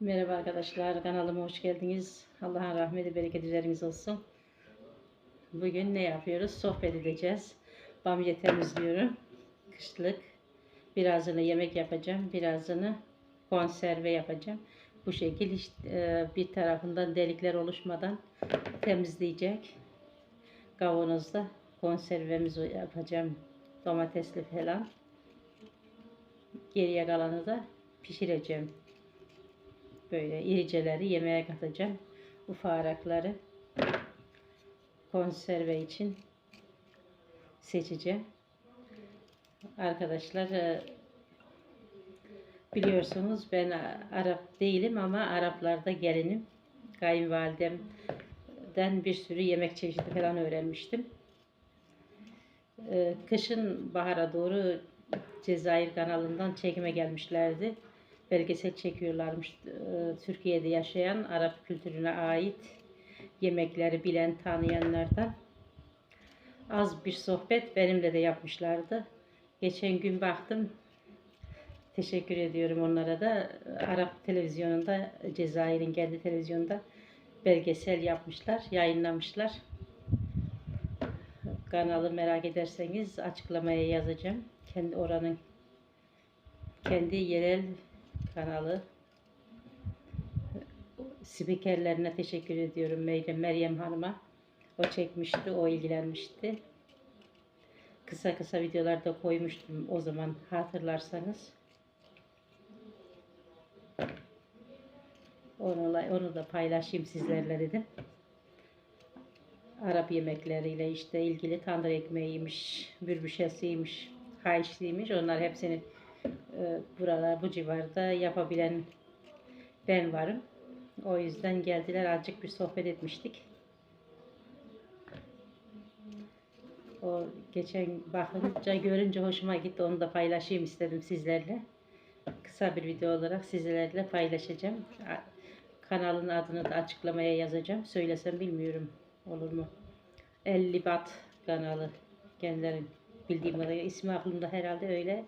Merhaba arkadaşlar, kanalıma hoş geldiniz. Allah'ın rahmeti, bereketi üzeriniz olsun. Bugün ne yapıyoruz? Sohbet edeceğiz. Bamya temizliyorum. Kışlık. Birazını yemek yapacağım, birazını konserve yapacağım. Bu şekil hiç, e, bir tarafından delikler oluşmadan temizleyecek. Kavanozda konservemizi yapacağım. Domatesli falan. Geriye kalanı da pişireceğim. Böyle iriceleri yemeğe katacağım. Ufarakları konserve için seçeceğim. Arkadaşlar e, biliyorsunuz ben Arap değilim ama Araplarda gelinim. Kayınvalidemden bir sürü yemek çeşidi falan öğrenmiştim. E, Kışın bahara doğru Cezayir kanalından çekime gelmişlerdi belgesel çekiyorlarmış. Ee, Türkiye'de yaşayan Arap kültürüne ait yemekleri bilen, tanıyanlardan. Az bir sohbet benimle de yapmışlardı. Geçen gün baktım. Teşekkür ediyorum onlara da. Arap televizyonunda, Cezayir'in kendi televizyonunda belgesel yapmışlar, yayınlamışlar. Kanalı merak ederseniz açıklamaya yazacağım. Kendi oranın kendi yerel kanalı spikerlerine teşekkür ediyorum Meryem, Meryem Hanım'a. O çekmişti, o ilgilenmişti. Kısa kısa videolarda koymuştum o zaman hatırlarsanız. Onu, onu da paylaşayım sizlerle dedim. Arap yemekleriyle işte ilgili tandır ekmeğiymiş, bürbüşesiymiş, kayışlıymış. Onlar hepsini e, buralar bu civarda yapabilen ben varım. O yüzden geldiler azıcık bir sohbet etmiştik. O geçen bakınca görünce hoşuma gitti. Onu da paylaşayım istedim sizlerle. Kısa bir video olarak sizlerle paylaşacağım. Kanalın adını da açıklamaya yazacağım. Söylesem bilmiyorum. Olur mu? 50 Bat kanalı. Kendilerin bildiğim kadarıyla ismi aklımda herhalde öyle.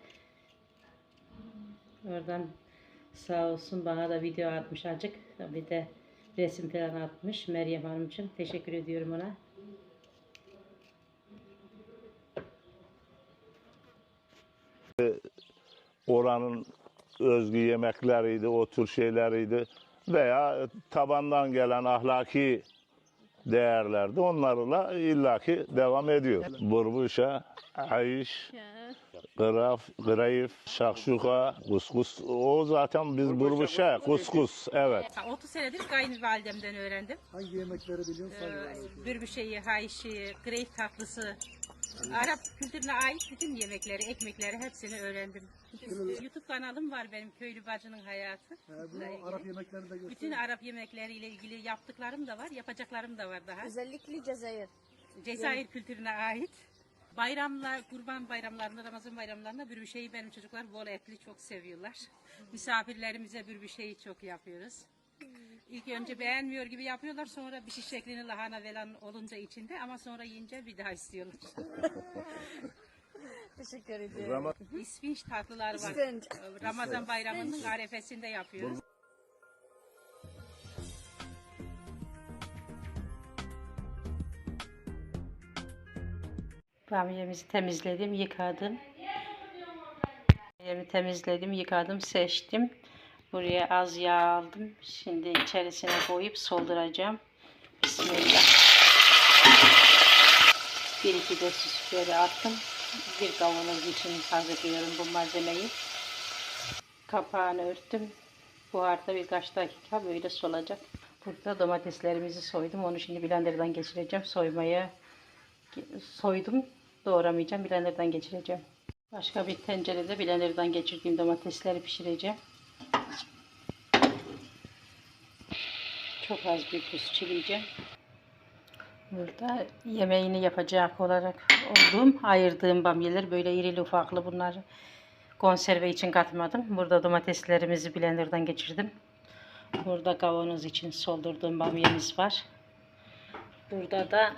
Oradan sağ olsun bana da video atmış azıcık. Bir de resim falan atmış Meryem Hanımcığım. Teşekkür ediyorum ona. oranın özgü yemekleriydi, o tür şeyleriydi veya tabandan gelen ahlaki değerlerdi. Onlarla illaki devam ediyor. Burbuşa, ayış, kıraf, kırayıf, şakşuka, kuskus. O zaten biz burbuşa, kuskus, evet. 30 senedir kayınvalidemden öğrendim. Hangi yemekleri biliyorsun? Ee, bürbüşeyi, hayşi, greyf tatlısı, Arap kültürüne ait bütün yemekleri, ekmekleri hepsini öğrendim. YouTube kanalım var benim Köylü Bacının Hayatı. bu Arap yemeklerini de göster. Bütün Arap yemekleriyle ilgili yaptıklarım da var, yapacaklarım da var daha. Özellikle Cezayir. Cezayir kültürüne ait. Bayramlar, kurban bayramlarında, Ramazan bayramlarında bürbüşeyi benim çocuklar bol etli çok seviyorlar. Misafirlerimize bürbüşeyi çok yapıyoruz. İlk önce beğenmiyor gibi yapıyorlar sonra bir şiş şeklini lahana velan olunca içinde ama sonra yiyince bir daha istiyorlar. Teşekkür ediyorum. İsfinç tatlılar var. Ramazan bayramının arefesinde yapıyoruz. Bamyamızı temizledim, yıkadım. Bamyamı temizledim, yıkadım, seçtim. Buraya az yağ aldım. Şimdi içerisine koyup solduracağım. Bismillah. Bir iki de süs biberi attım. Bir kavanoz için hazırlıyorum bu malzemeyi. Kapağını örttüm. Buharda birkaç dakika böyle solacak. Burada domateslerimizi soydum. Onu şimdi blenderdan geçireceğim. Soymaya soydum. Doğramayacağım. Blenderdan geçireceğim. Başka bir tencerede blenderdan geçirdiğim domatesleri pişireceğim. Çok az bir tuz çileyeceğim. Burada yemeğini yapacak olarak olduğum, ayırdığım bamyeler böyle irili ufaklı bunları konserve için katmadım. Burada domateslerimizi blenderdan geçirdim. Burada kavanoz için soldurduğum bamyemiz var. Burada da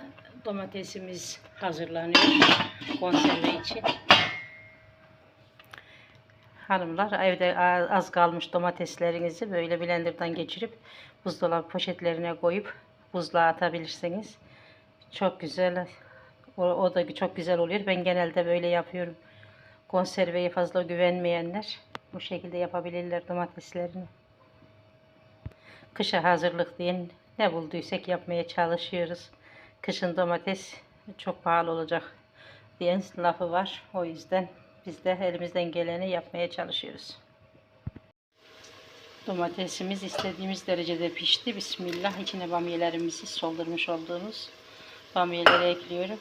domatesimiz hazırlanıyor konserve için. hanımlar evde az kalmış domateslerinizi böyle blenderdan geçirip buzdolabı poşetlerine koyup buzluğa atabilirsiniz. Çok güzel. O, o da çok güzel oluyor. Ben genelde böyle yapıyorum. Konserveye fazla güvenmeyenler bu şekilde yapabilirler domateslerini. Kışa hazırlık diye ne bulduysak yapmaya çalışıyoruz. Kışın domates çok pahalı olacak diyen lafı var. O yüzden biz de elimizden geleni yapmaya çalışıyoruz. Domatesimiz istediğimiz derecede pişti. Bismillah içine bamyelerimizi soldurmuş olduğumuz bamyeleri ekliyorum.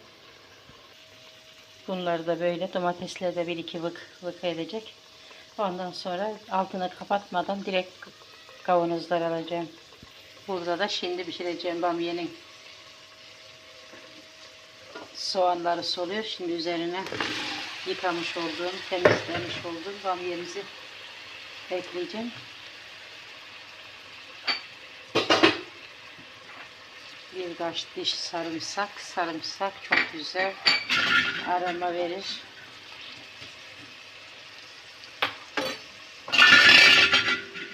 Bunları da böyle domatesleri de bir iki vık vık edecek. Ondan sonra altını kapatmadan direkt kavanozlar alacağım. Burada da şimdi pişireceğim bamyenin soğanları soluyor. Şimdi üzerine yıkamış olduğum, temizlemiş olduğum bamyemizi ekleyeceğim. Birkaç diş sarımsak. Sarımsak çok güzel aroma verir.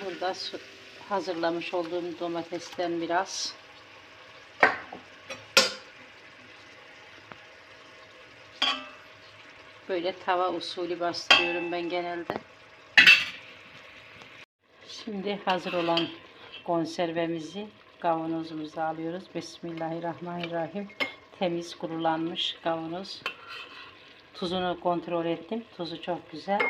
Burada hazırlamış olduğum domatesten biraz. Böyle tava usulü bastırıyorum ben genelde. Şimdi hazır olan konservemizi kavanozumuza alıyoruz. Bismillahirrahmanirrahim. Temiz kurulanmış kavanoz. Tuzunu kontrol ettim. Tuzu çok güzel.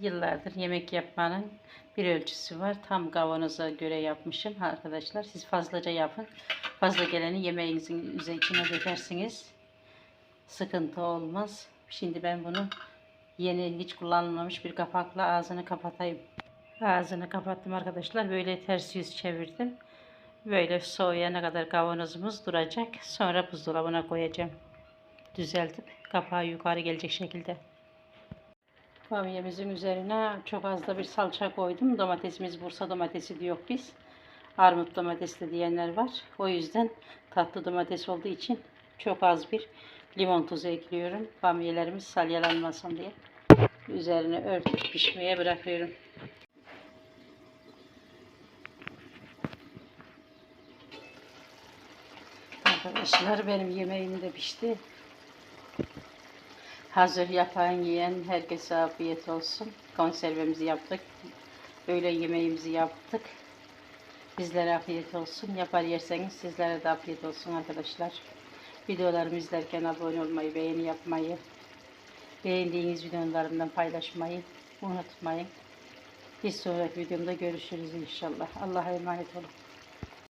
Yıllardır yemek yapmanın bir ölçüsü var. Tam kavanoza göre yapmışım arkadaşlar. Siz fazlaca yapın. Fazla geleni yemeğinizin üzerine dökersiniz. Sıkıntı olmaz. Şimdi ben bunu yeni hiç kullanılmamış bir kapakla ağzını kapatayım. Ağzını kapattım arkadaşlar. Böyle ters yüz çevirdim. Böyle soğuyana kadar kavanozumuz duracak. Sonra buzdolabına koyacağım. Düzeltip kapağı yukarı gelecek şekilde. Bamyemizin üzerine çok az da bir salça koydum. Domatesimiz Bursa domatesi diyor biz. Armut domatesi diyenler var. O yüzden tatlı domates olduğu için çok az bir limon tuzu ekliyorum. Bamyelerimiz salyalanmasın diye. Üzerine örtüp pişmeye bırakıyorum. Arkadaşlar benim yemeğim de pişti. Hazır yapan yiyen herkese afiyet olsun. Konservemizi yaptık. Öğle yemeğimizi yaptık. Bizlere afiyet olsun. Yapar yerseniz sizlere de afiyet olsun arkadaşlar. Videolarımı izlerken abone olmayı, beğeni yapmayı, beğendiğiniz videolarımdan paylaşmayı unutmayın. Bir sonraki videomda görüşürüz inşallah. Allah'a emanet olun.